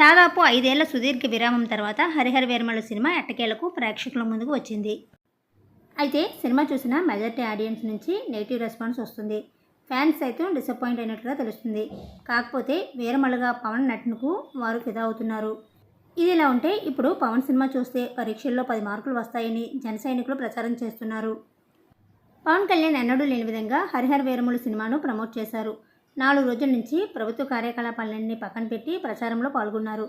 దాదాపు ఐదేళ్ళ సుదీర్ఘ విరామం తర్వాత హరిహర వీరమల సినిమా ఎట్టకేలకు ప్రేక్షకుల ముందుకు వచ్చింది. అయితే సినిమా చూసిన మెజార్టీ ఆడియన్స్ నుంచి నెగిటివ్ రెస్పాన్స్ వస్తుంది. ఫ్యాన్స్ సైతం డిసప్పాయింట్ అయినట్లుగా తెలుస్తుంది. కాకపోతే వీరమలుగా పవన్ నటనకు వారు ఫిదా అవుతున్నారు. ఇది ఇలా ఉంటే ఇప్పుడు పవన్ సినిమా చూస్తే పరీక్షల్లో పది మార్కులు వస్తాయని జన సైనికులు ప్రచారం చేస్తున్నారు. పవన్ కళ్యాణ్ ఎన్నడూ లేని విధంగా హరిహర వీరములు సినిమాను ప్రమోట్ చేశారు. నాలుగు రోజుల నుంచి ప్రభుత్వ కార్యకలాపాలన్నీ పక్కన పెట్టి ప్రచారంలో పాల్గొన్నారు.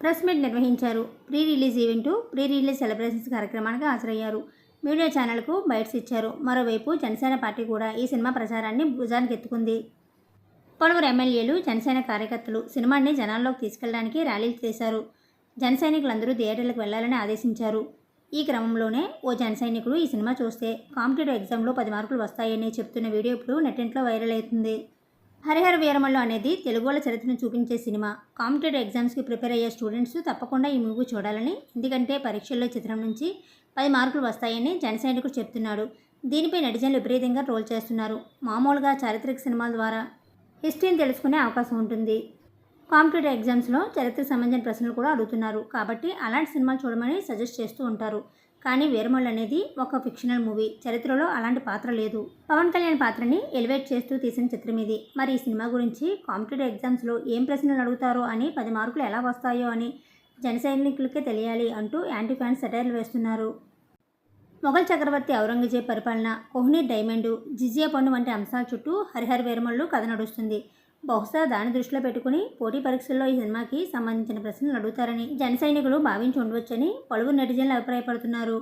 ప్రెస్ మీట్ నిర్వహించారు. Pre release event pre release celebrations కార్యక్రమానికి హాజరయ్యారు. మీడియా ఛానల్కు బైట్స్ ఇచ్చారు. మరోవైపు జనసేన పార్టీ కూడా ఈ సినిమా ప్రచారాన్ని భుజానికి ఎత్తుకుంది. పలువురు ఎమ్మెల్యేలు జనసేన కార్యకర్తలు సినిమాని జనాల్లోకి తీసుకెళ్ళడానికి ర్యాలీలు చేశారు. జనసైనికులందరూ థియేటర్లకు వెళ్ళాలని ఆదేశించారు. ఈ క్రమంలోనే ఓ జనసైనికుడు ఈ సినిమా చూస్తే కాంపిటేటివ్ ఎగ్జామ్లో పది మార్కులు వస్తాయని చెప్తున్న వీడియో ఇప్పుడు నెట్టింట్లో వైరల్ అవుతుంది. హరిహర వీరమల్లు అనేది తెలుగు వాళ్ళ చరిత్రను చూపించే సినిమా. కాంపిటేటివ్ ఎగ్జామ్స్కి ప్రిపేర్ అయ్యే స్టూడెంట్స్ తప్పకుండా ఈ మూవీ చూడాలని ఎందుకంటే పరీక్షల్లో చిత్రం నుంచి పది మార్కులు వస్తాయని జనసైనికుడు చెప్తున్నాడు. దీనిపై నెటిజన్లు విపరీతంగా రోల్ చేస్తున్నారు. మామూలుగా చారిత్రక సినిమాల ద్వారా హిస్టరీని తెలుసుకునే అవకాశం ఉంటుంది. కాంపిటేటివ్ ఎగ్జామ్స్లో చరిత్రకు సంబంధించిన ప్రశ్నలు కూడా అడుగుతున్నారు. కాబట్టి అలాంటి సినిమాలు చూడమని సజెస్ట్ చేస్తూ ఉంటారు. కానీ వీరమల్లు అనేది ఒక ఫిక్షనల్ మూవీ చరిత్రలో అలాంటి పాత్ర లేదు. పవన్ కళ్యాణ్ పాత్రని ఎలివేట్ చేస్తూ తీసిన చిత్రం ఇది. మరి ఈ సినిమా గురించి కాంపిటేటివ్ ఎగ్జామ్స్లో ఏం ప్రశ్నలు అడుగుతారో అని పది మార్కులు ఎలా వస్తాయో అని జనసైనికులకే తెలియాలి అంటూ యాంటీ ఫ్యాన్స్ సెటైర్లు వేస్తున్నారు. మొఘల్ చక్రవర్తి ఔరంగజేబ్ పరిపాలన కోహ్నీర్ డైమండ్ జిజియా పండు వంటి అంశాల చుట్టూ హరిహర వీరమల్లు కథ నడుస్తుంది. బహుశా దాని దృష్టిలో పెట్టుకుని పోటీ పరీక్షల్లో ఈ సినిమాకి సంబంధించిన ప్రశ్నలు అడుగుతారని జన సైనికులు భావించి ఉండవచ్చని పలువురు నెటిజన్లు అభిప్రాయపడుతున్నారు.